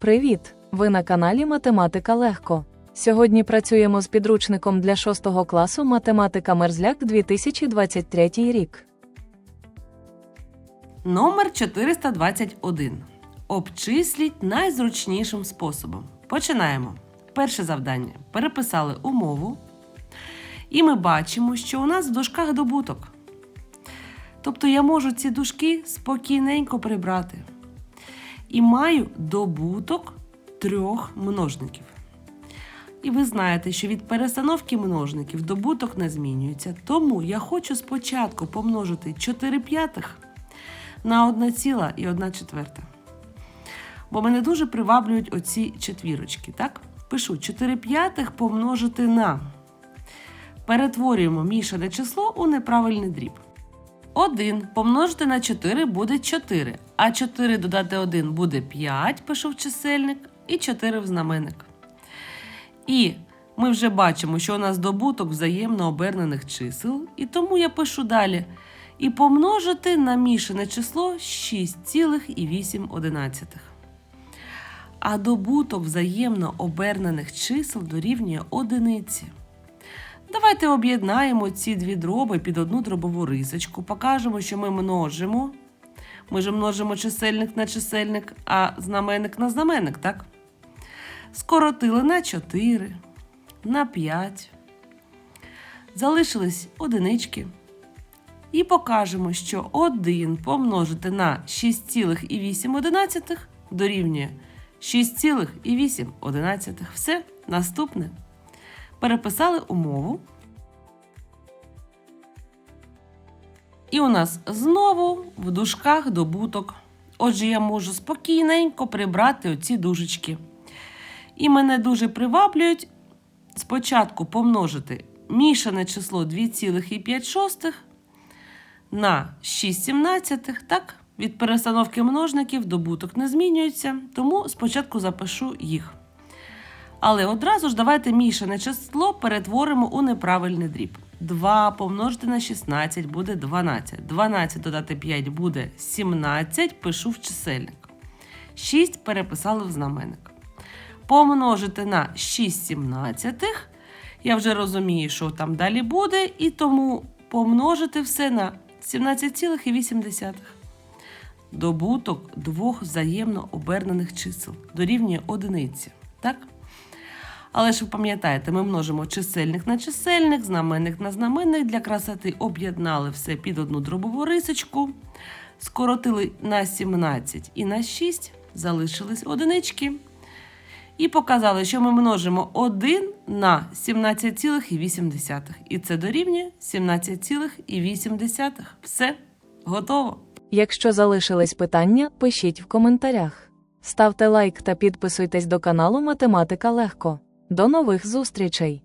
Привіт! Ви на каналі Математика Легко. Сьогодні працюємо з підручником для 6 класу Математика Мерзляк 2023 рік. Номер 421. Обчисліть найзручнішим способом. Починаємо. Перше завдання. Переписали умову. І ми бачимо, що у нас в дужках добуток. Тобто я можу ці дужки спокійненько прибрати. І маю добуток трьох множників. І ви знаєте, що від перестановки множників добуток не змінюється. Тому я хочу спочатку помножити 4 п'ятих на 1 ціла і 1 четверта. Бо мене дуже приваблюють оці четвірочки. Так? Пишу 4 п'ятих помножити на. Перетворюємо мішане число у неправильний дріб. 1 помножити на 4 буде 4, а 4 додати 1 буде 5, пишу в чисельник, і 4 в знаменник. І ми вже бачимо, що у нас добуток взаємно обернених чисел, і тому я пишу далі. І помножити на мішане число 6,8. А добуток взаємно обернених чисел дорівнює одиниці. Давайте об'єднаємо ці дві дроби під одну дробову рисочку, покажемо, що ми множимо. Ми ж множимо чисельник на чисельник, а знаменник на знаменник, так? Скоротили на 4, на 5. Залишились одинички. І покажемо, що 1 помножити на 6,8 дорівнює 6,8. Все, наступне. Переписали умову. І у нас знову в дужках добуток. Отже, я можу спокійненько прибрати оці дужечки. І мене дуже приваблюють спочатку помножити мішане число 2,5 на 6,17, так? Від перестановки множників добуток не змінюється, тому спочатку запишу їх. Але одразу ж давайте мішане число перетворимо у неправильний дріб. 2 помножити на 16 буде 12. 12 додати 5 буде 17, пишу в чисельник. 6 переписали в знаменник. Помножити на 6 сімнадцятих. Я вже розумію, що там далі буде, і тому помножити все на 17,8. Добуток двох взаємно обернених чисел дорівнює одиниці. Так? Але ж ви пам'ятаєте, ми множимо чисельник на чисельник, знаменник на знаменник. Для красоти об'єднали все під одну дробову рисочку, скоротили на 17 і на 6, залишились одинички. І показали, що ми множимо 1 на 17,8. І це дорівнює 17,8. Все, готово. Якщо залишились питання, пишіть в коментарях. Ставте лайк та підписуйтесь до каналу Математика Легко. До нових зустрічей!